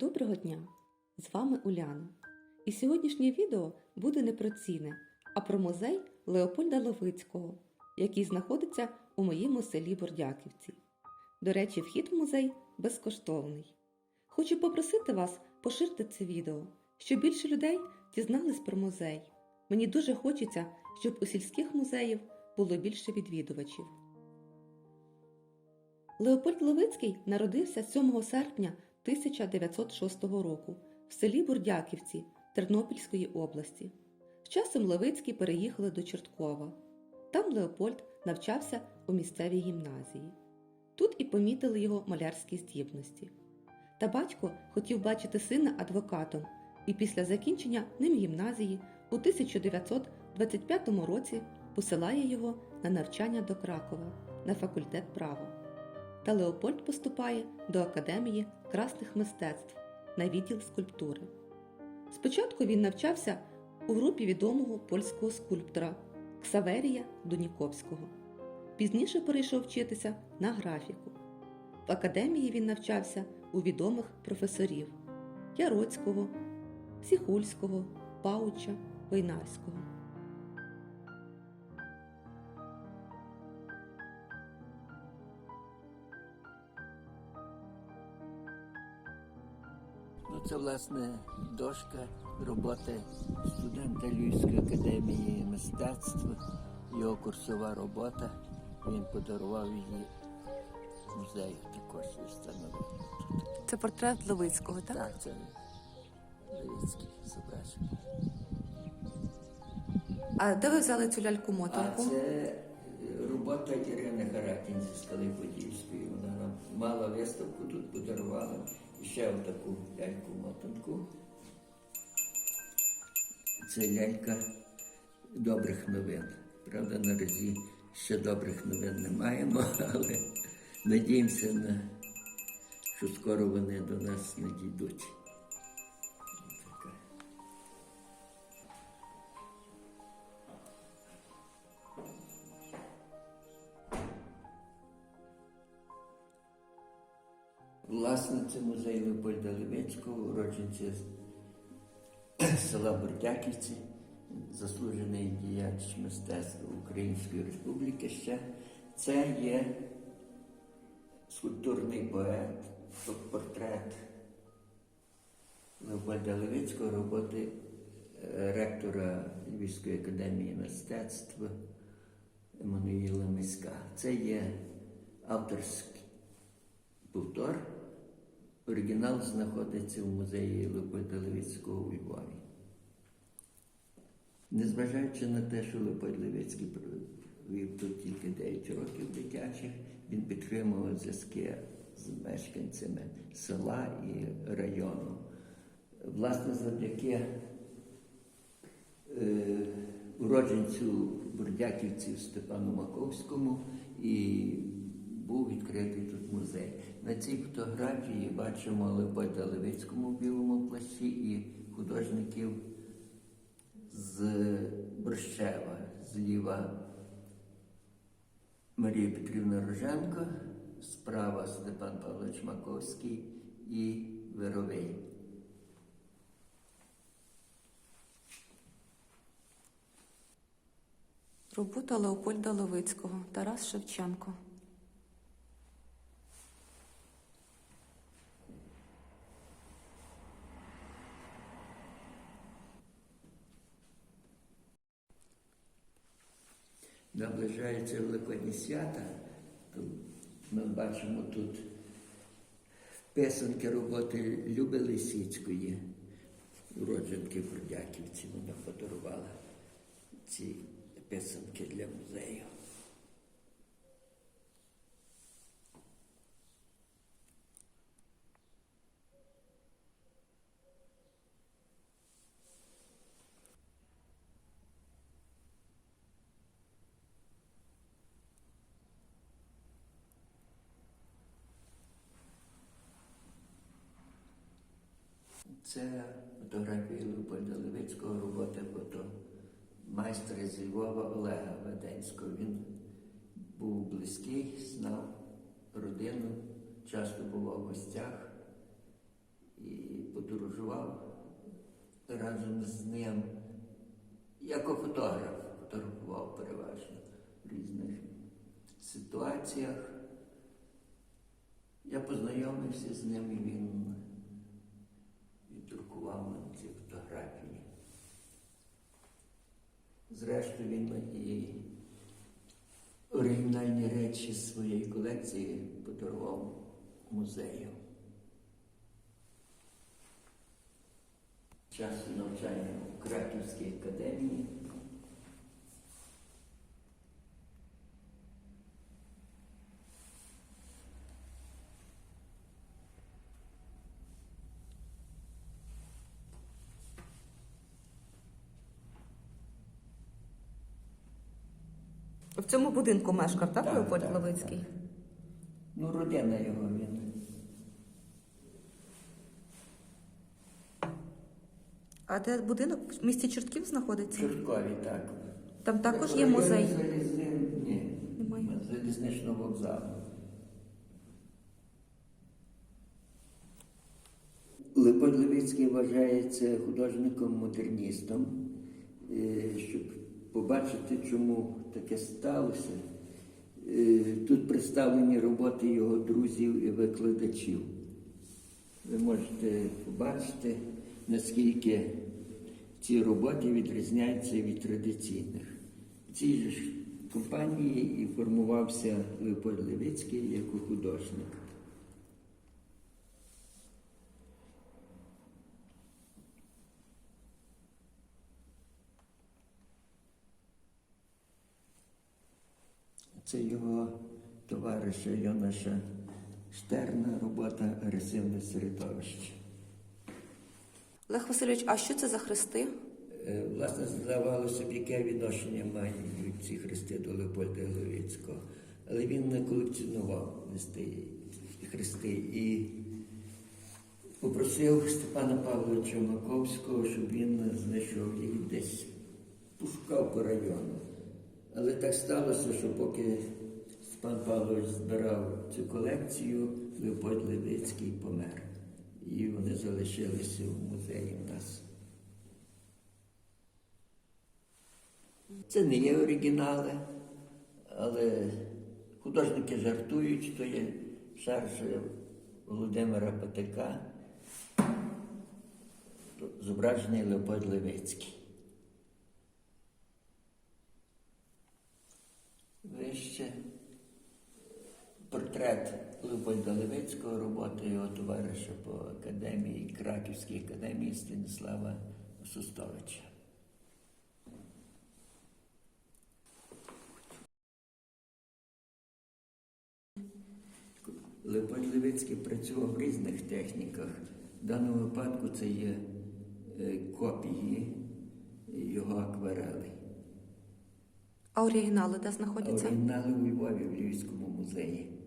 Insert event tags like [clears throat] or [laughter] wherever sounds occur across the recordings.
Доброго дня! З вами Уляна. І сьогоднішнє відео буде не про ціни, а про музей Леопольда Ловицького, який знаходиться у моєму селі Бордяківці. До речі, вхід в музей безкоштовний. Хочу попросити вас поширити це відео, щоб більше людей дізнались про музей. Мені дуже хочеться, щоб у сільських музеїв було більше відвідувачів. Леопольд Левицький народився 7 серпня 1906 року в селі Бурдяківці Тернопільської області. З часом Левицькі переїхали до Чорткова. Там Леопольд навчався у місцевій гімназії. Тут і помітили його малярські здібності. Та батько хотів бачити сина адвокатом, і після закінчення ним гімназії у 1925 році посилає його на навчання до Кракова на факультет права та Леопольд поступає до Академії красних мистецтв на відділ скульптури. Спочатку він навчався у групі відомого польського скульптора Ксаверія Дуніковського. Пізніше перейшов вчитися на графіку. В академії він навчався у відомих професорів Яроцького, Сіхульського, Пауча, Войнарського. Це, власне, дошка роботи студента Львівської академії мистецтв, його курсова робота. Він подарував її музею також встановив. Це портрет Левицького, так? Так, це Левицький зображений. А де ви взяли цю ляльку А мотанку? це е, робота Ірини Харакін зі скали Подільської. Вона нам мала виставку, тут подарувала ще отаку ляльку-мотанку. Це лялька добрих новин. Правда, наразі ще добрих новин не маємо, [laughs] але надіємося, на, що скоро вони до нас надійдуть. Музей Леопольда Левицького, уродженця [clears throat] села Бордяківці, заслужений діяч мистецтва Української Республіки ще. Це є скульптурний поет, портрет Леопольда Левицького, роботи е, ректора Львівської академії мистецтв Еммануїла Миська. Це є авторський повтор. Оригінал знаходиться в музеї Леопольда Левицького у Львові. Незважаючи на те, що Леопольд Левицький провів тут тільки 9 років дитячих, він підтримував зв'язки з мешканцями села і району. Власне, завдяки е, уродженцю Бурдяківців Степану Маковському і був відкритий тут музей. На цій фотографії бачимо Леопольда Левицькому в білому плащі і художників з Борщева, зліва Марія Петрівна Роженко, справа Степан Павлович Маковський і Вировий. Робота Леопольда Левицького, Тарас Шевченко. Наближаються Великодні свята, то ми бачимо тут писанки роботи Люби Лисицької, уродженки Бродяківці. Вона подарувала ці писанки для музею. Це фотографії Леопольда Левицького роботи фото майстра зі Львова Олега Веденського. Він був близький, знав родину, часто бував в гостях і подорожував разом з ним. Як фотограф фотографував переважно в різних ситуаціях. Я познайомився з ним і він мені ці фотографії. Зрештою, він і оригінальні речі з своєї колекції подарував музею. Часу навчання у Краківській академії. Цьому будинку мешкав, так, Леопольд так, Левицький? так. Ну, родина його він. А де будинок в місті Чортків знаходиться? Чорткові, так. Там також є музей. Залізни... Ні, Немає. залізничного вокзалу. Левицький вважається художником-модерністом. Е, Щоб побачити, чому таке сталося, е, тут представлені роботи його друзів і викладачів. Ви можете побачити, наскільки ці роботи відрізняються від традиційних. В цій ж компанії і формувався Леопольд Левицький як художник. Це його товариша Йонаша Штерна робота агресивне середовище. Олег Васильович, а що це за хрести? Е, Власне, здавалося б, яке відношення мають ці хрести до Леопольда Левицького. Але він не колекціонував хрести і попросив Степана Павловича Маковського, щоб він знайшов їх десь, пошукав по району. Але так сталося, що поки Степан Павлович збирав цю колекцію, Леопольд Левицький помер. І вони залишилися в музеї в нас. Це не є оригінали, але художники жартують, що є шарж Володимира Патика, зображений Леопольд Левицький. Вище портрет Леопольда Левицького, роботи його товариша по академії, Краківській академії Станіслава Сустовича. Леопольд Левицький працював в різних техніках. В даному випадку це є е, копії його акварелей. А оригінали де знаходяться? Оригінали у Львові в Львівському музеї.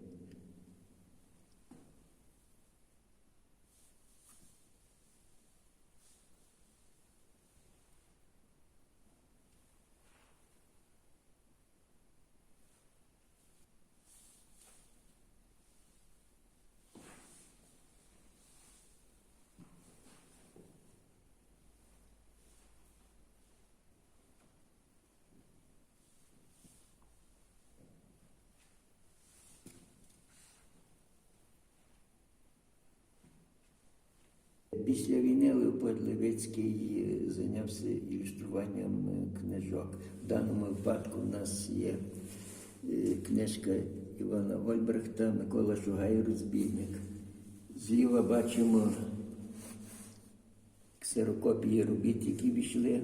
Після війни Леопольд Левицький е, зайнявся ілюструванням е, книжок. В даному випадку в нас є е, книжка Івана Ольбрехта, Микола Шугай, розбійник. Зліва бачимо ксерокопії робіт, які війшли,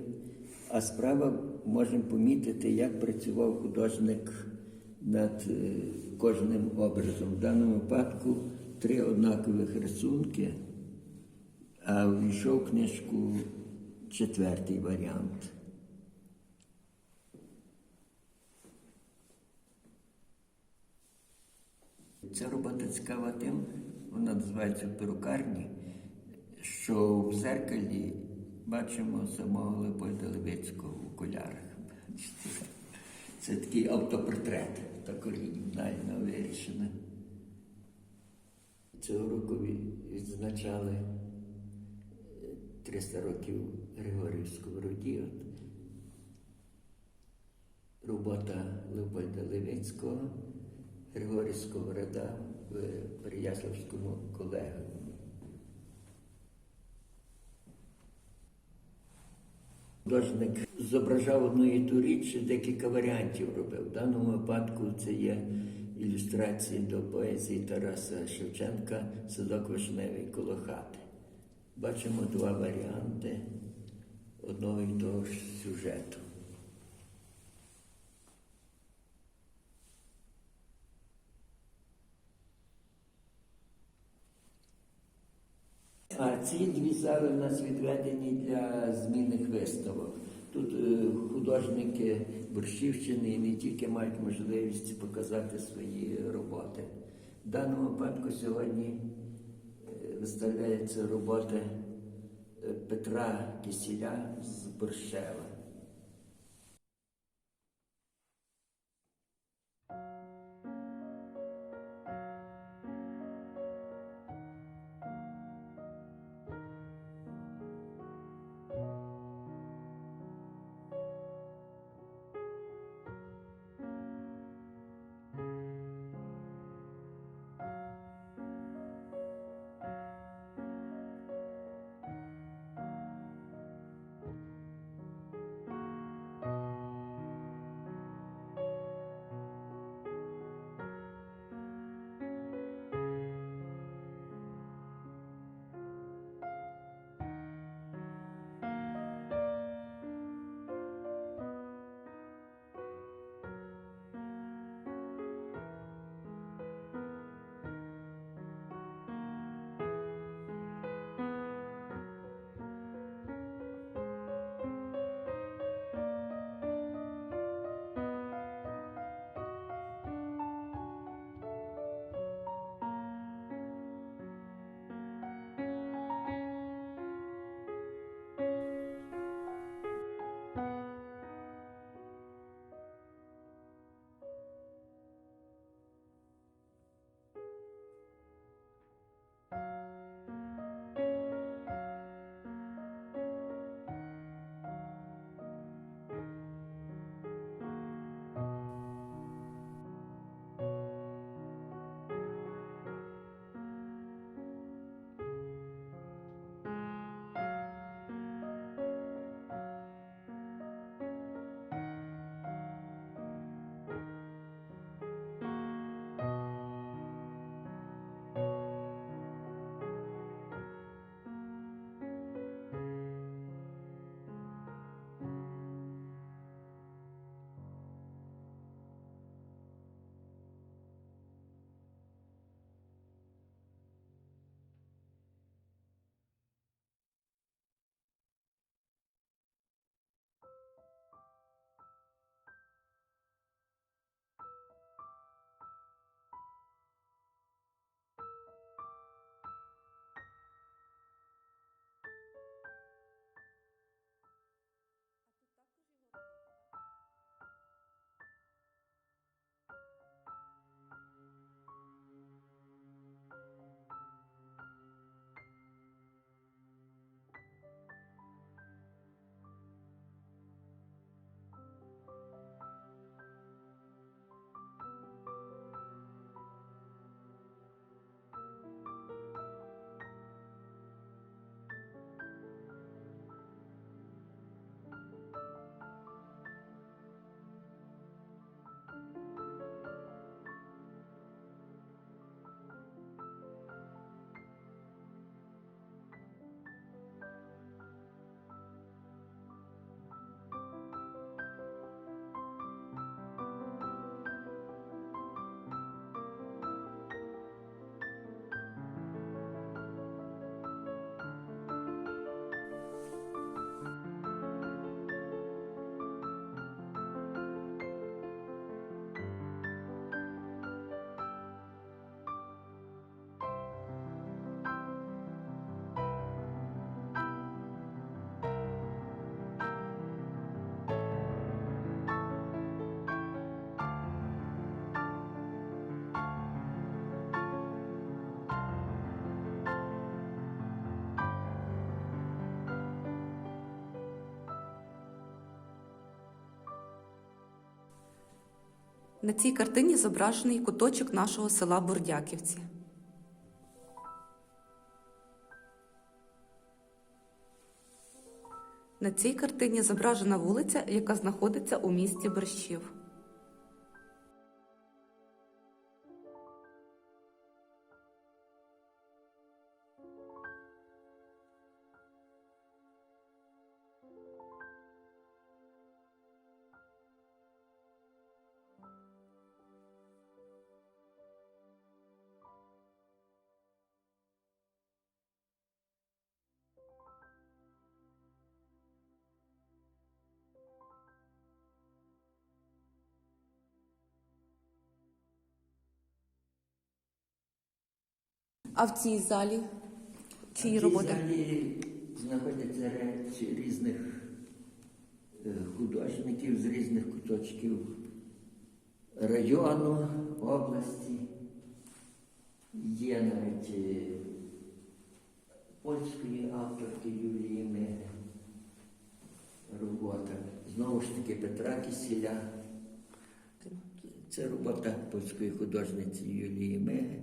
а справа можемо помітити, як працював художник над кожним образом. В даному випадку три однакових рисунки, а війшов в книжку четвертий варіант. Ця робота цікава тим, вона називається в перукарні, що в зеркалі бачимо самого Леопольда Левицького в окулярах. Це такий автопортрет, так оригінально вирішено. Цього року відзначали 300 років Григорію Сковороді. От. Робота Леопольда Левицького, Григорій Сковорода в Переяславському колегіумі. Художник зображав одну і ту річ, декілька варіантів робив. В даному випадку це є ілюстрації до поезії Тараса Шевченка Садок вишневий коло хати. Бачимо два варіанти одного і того ж сюжету. А ці дві зали в нас відведені для змінних виставок. Тут е, художники Борщівщини не тільки мають можливість показати свої роботи. В даному випадку сьогодні е, робота е, Петра Кисіля з Борщева. На цій картині зображений куточок нашого села Бурдяківці. На цій картині зображена вулиця, яка знаходиться у місті Борщів. А в цій залі чиї В цій залі знаходяться речі різних е, художників з різних куточків району, області. Є навіть е, польської авторки Юлії Меги робота. Знову ж таки Петра Кисіля. Це робота польської художниці Юлії Меги,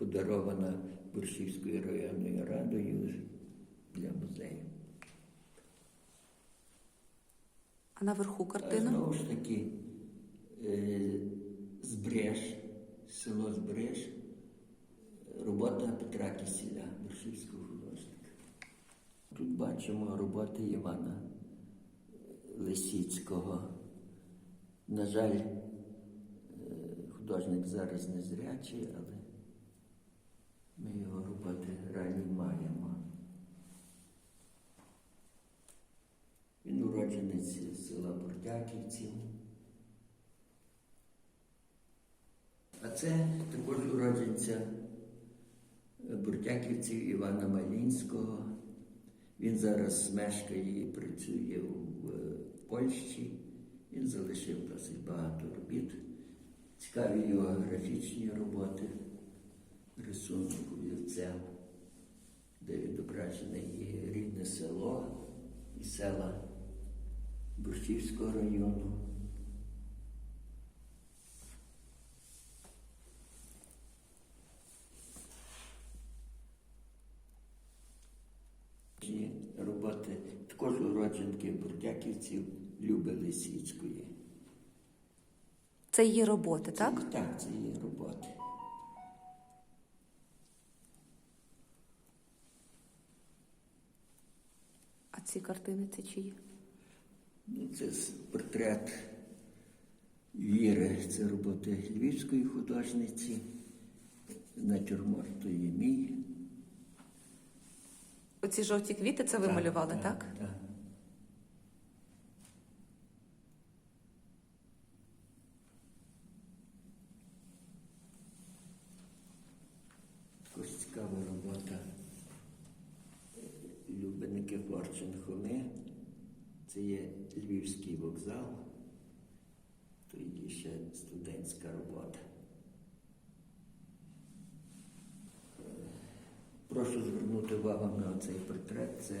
подарована Борщівською районною радою для музею. А наверху А картина? знову ж таки, е, Збреж, село Збреж, робота Петра Кисіля, борщівського художника. Тут бачимо роботи Івана Лисіцького. На жаль, е, художник зараз не зрячий, але ми його роботи ранні маємо. Він уродженець села Бурдяківців. А це також уродженця Бурдяківців Івана Малінського. Він зараз мешкає і працює в е, Польщі. Він залишив досить багато робіт. Цікаві його графічні роботи, рисунок олівцем, де відображене і рідне село, і села Борщівського району. Роботи також уродженки бурдяківців Люби Лисіцької. Це її роботи, так? Так, це її роботи. А ці картини це чиї? Це портрет Віри, це роботи львівської художниці, натюрморт то є мій. Оці жовті квіти це ви малювали, так? Так. Також цікава робота. Любеники Корчин Хоми. Це є Львівський вокзал. То є ще студентська робота. Прошу звернути увагу на цей портрет. Це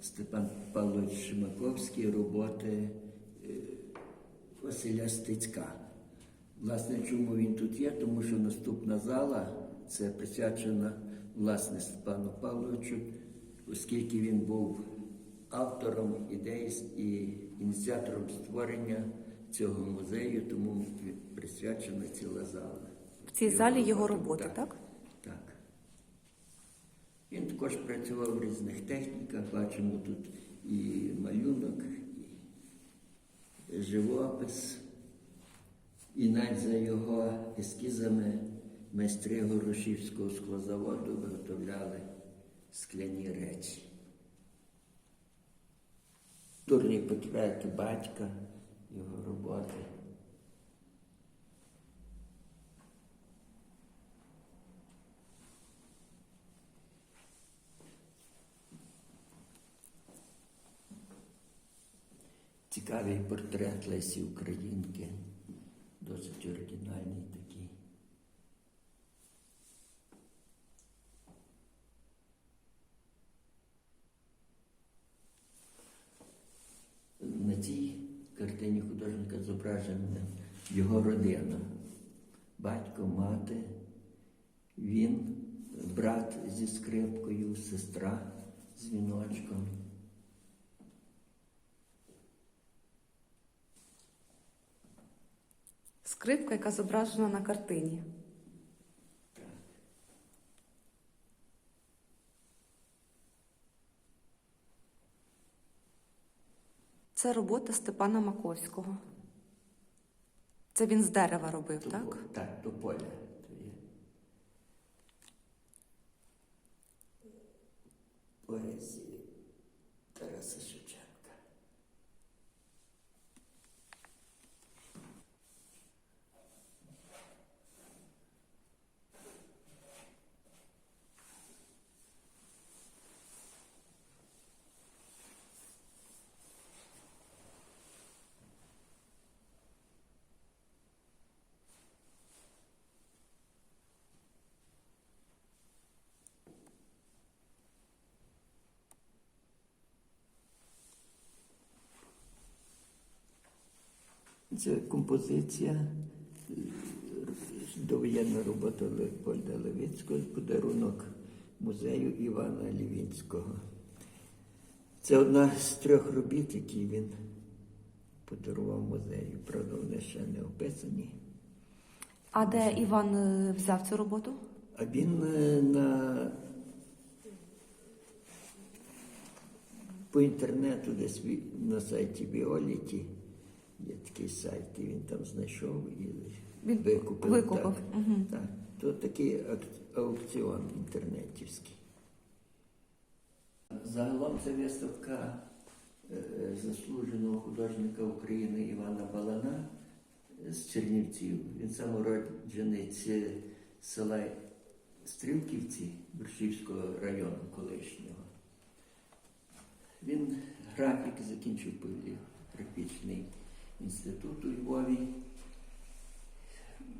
Степан Павлович Шимаковський, роботи е, Василя Стецька. Власне, чому він тут є? Тому що наступна зала це присвячена власне Степану Павловичу, оскільки він був автором ідеї і ініціатором створення цього музею, тому присвячена ціла зала. В цій залі його роботи, так? Так. Він також працював в різних техніках. Бачимо тут і малюнок, і живопис. І навіть за його ескізами майстри Горошівського склозаводу виготовляли скляні речі. Турний портрет батька, його роботи. Цікавий портрет Лесі Українки, досить оригінальний такий. На цій картині художника зображена його родина. Батько, мати, він, брат зі скрипкою, сестра з віночком. Скрипка, яка зображена на картині. Це робота Степана Маковського. Це він з дерева робив, Тупо, так? Так, то поля. То є. Поезії Тараса Шевченка. Це композиція, довоєнна робота Леопольда Левицького, подарунок музею Івана Лівінського. Це одна з трьох робіт, які він подарував музею. Правда, вони ще не описані. А де Іван е, взяв цю роботу? А він е, на по інтернету десь на сайті Віоліті є такий сайт, і він там знайшов і Він викупив. викупив, Так, мгм. так. То такий аукціон інтернетівський. Загалом це виставка е, заслуженого художника України Івана Балана з Чернівців. Він самородженець села Стрілківці Борщівського району колишнього. Він графік закінчив поліграфічний інститут у Львові.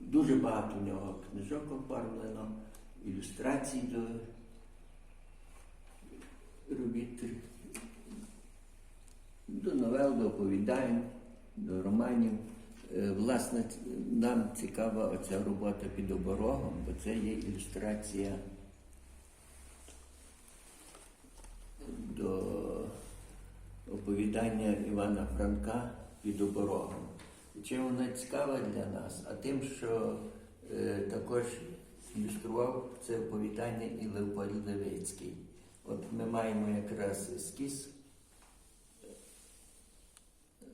Дуже багато у нього книжок оформлено, ілюстрацій до робіт, до новел, до оповідань, до романів. Е, Власне, нам цікава оця робота під оборогом, бо це є ілюстрація до оповідання Івана Франка під оборогом. Чим вона цікава для нас? А тим, що е, також ілюстрував це оповідання і Леопольд Левицький. От ми маємо якраз ескіз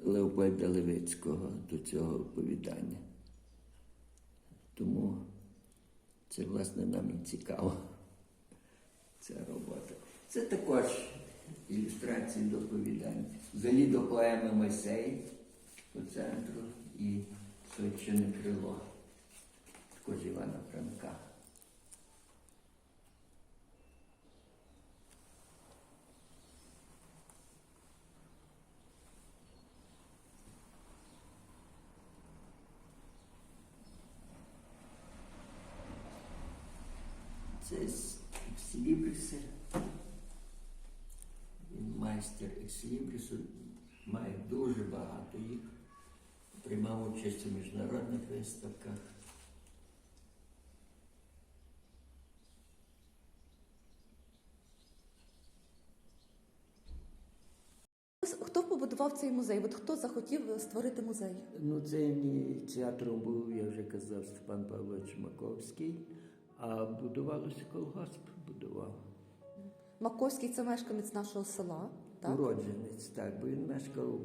Леопольда Левицького до цього оповідання. Тому це, власне, нам і цікаво, ця робота. Це також ілюстрації до оповідань. Взагалі до поеми Мойсей по центру і Сойчине крило, також Івана Франка. Це екслібриси. Він майстер екслібрису, має дуже багато їх. Приймав участь у міжнародних виставках. Хто побудував цей музей? От хто захотів створити музей? Ну, це ініціатором був, я вже казав, Степан Павлович Маковський, а будувалося колгосп, будував. Маковський це мешканець нашого села, так? Уродженець, так, бо він мешкав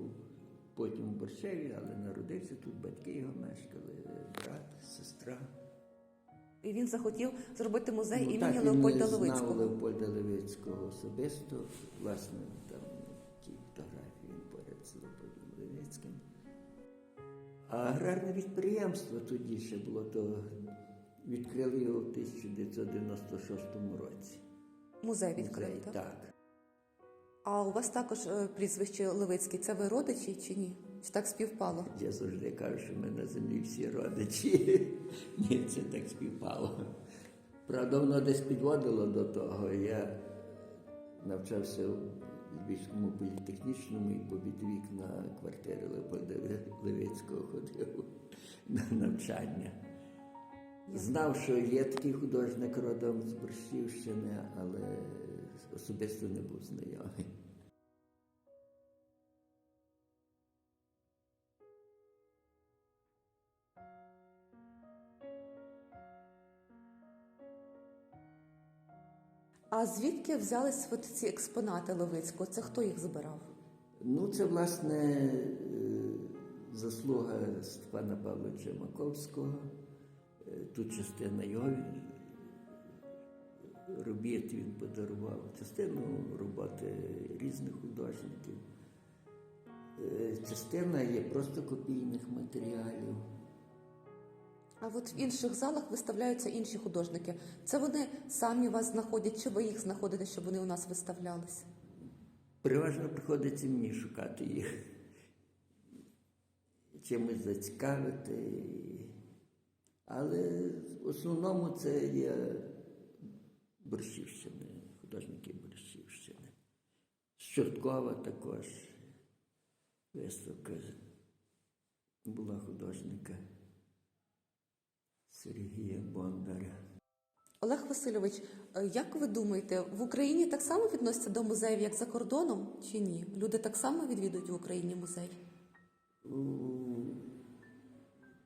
потім у Борщеві, але народився тут, батьки його мешкали, брат, сестра. І він захотів зробити музей Ну, імені так, Леопольда він знав Леопольда Левицького особисто, власне, там ті фотографії він поряд з Леопольдом Левицьким. А аграрне підприємство тоді ще було, то відкрили його в 1996 році. Музей відкрив, Музей, так? так. А у вас також е, прізвище Левицький. Це ви родичі чи ні? Чи так співпало? Я завжди кажу, що ми на землі всі родичі. [laughs] Ні, це так співпало. Правда, воно десь підводило до того. Я навчався у Львівському політехнічному і по вікна квартири Леопольда Левицького ходив. на навчання. Знав, що є такий художник родом з Борщівщини, але особисто не був знайомий. А звідки взялись от ці експонати Левицького? Це хто їх збирав? Ну, це власне е, заслуга Степана Павловича Маковського. Е, Тут частина його робіт він подарував, частину роботи різних художників. Е, Частина є просто копійних матеріалів. А от в інших залах виставляються інші художники. Це вони самі вас знаходять, чи ви їх знаходите, щоб вони у нас виставлялися? Переважно приходиться мені шукати їх, чимось зацікавити. Але в основному це є Борщівщини, художники Борщівщини. З Чорткова також виставка була художника Сергія Бондаря. Олег Васильович, е, як ви думаєте, в Україні так само відносяться до музеїв, як за кордоном, чи ні? Люди так само відвідують в Україні музей?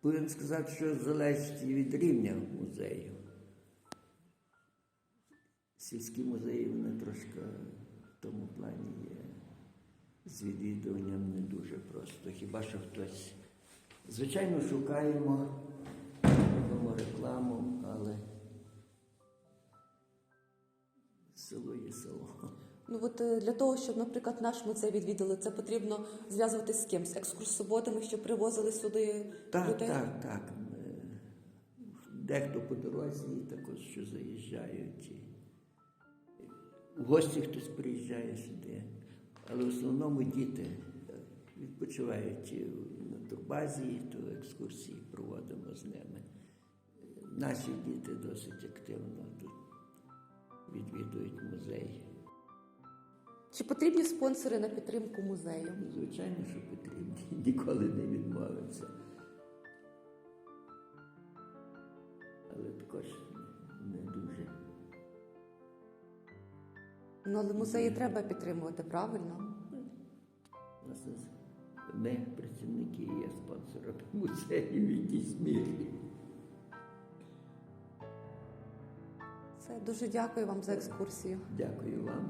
Повинен сказати, що залежить від рівня музею. Сільські музеї вони трошки в тому плані є з відвідуванням не дуже просто. Хіба що хтось. Звичайно, шукаємо, робимо рекламу, але село є село. Ну от е, для того, щоб, наприклад, наш музей відвідали, це потрібно зв'язуватися з ким? З екскурсоводами, що привозили сюди Так, людей? так, так. Е, Дехто по дорозі також що заїжджають. В гості хтось приїжджає сюди. Але в основному діти е, відпочивають на турбазі, то екскурсії проводимо з ними. Наші діти досить активно тут відвідують музей. Чи потрібні спонсори на підтримку музею? Звичайно, що потрібні. [laughs] Ніколи не відмовився. Але також Ну але музеї треба підтримувати, правильно? Ми, працівники, є спонсорами музею і мірі. Це дуже дякую вам за екскурсію. Дякую вам.